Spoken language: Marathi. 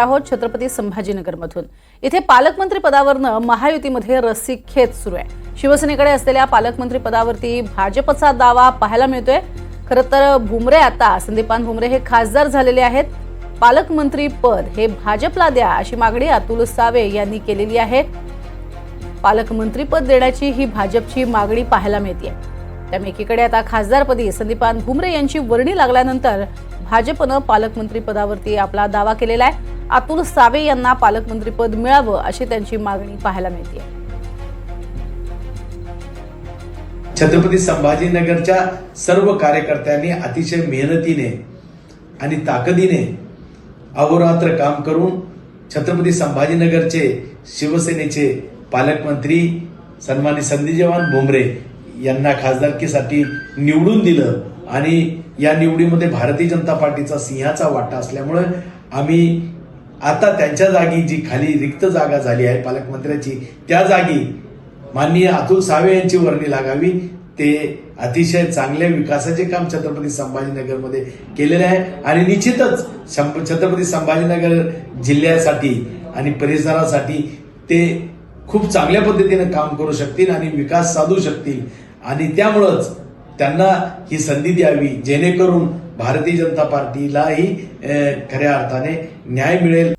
आहोत छत्रपती संभाजीनगरमधून. इथे पालकमंत्री पदावरनं महायुतीमध्ये रस्सीखेच सुरू आहे. शिवसेनेकडे असलेल्या पालकमंत्री पदावरती भाजपचा दावा पाहायला मिळतोय. खरं तर भुमरे आता संदीपान भुमरे हे खासदार झालेले आहेत. पालकमंत्री पद हे भाजपला द्या अशी मागणी अतुल सावे यांनी केलेली आहे. पालकमंत्रीपद देण्याची ही भाजपची मागणी पाहायला मिळते त्यामुळे एकीकडे आता खासदारपदी संदीपान भुमरे यांची वर्णी लागल्यानंतर भाजपनं पालकमंत्री पदावरती आपला दावा केलेला आहे. अतुल सावे यांना पालकमंत्रीपद मिळावं अशी त्यांची मागणी पाहायला मिळते छत्रपती संभाजीनगरच्या सर्व कार्यकर्त्यांनी अतिशय मेहनतीने आणि ताकदीने अहोरात्र काम करून छत्रपती संभाजीनगरचे शिवसेनेचे पालकमंत्री सन्मानी संदीजवान भुमरे यांना खासदारकीसाठी निवडून दिलं आणि या निवडीमध्ये भारतीय जनता पार्टीचा सिंहाचा वाटा असल्यामुळे आम्ही आता त्यांच्या जागी जी खाली रिक्त जागा झाली आहे पालकमंत्र्याची त्या जागी माननीय अतुल सावे यांची वर्णी लागावी. ते अतिशय चांगल्या विकासाचे काम छत्रपती संभाजीनगरमध्ये केलेले आहे. आणि निश्चितच छत्रपती संभाजीनगर जिल्ह्यासाठी आणि परिसरासाठी ते खूप चांगल्या पद्धतीने काम करू शकतील आणि विकास साधू शकतील. आणि त्यामुळंच त्यांना ही संधी द्यावी जेणेकरून भारतीय जनता पार्टीलाही खऱ्या अर्थाने न्याय मिळेल.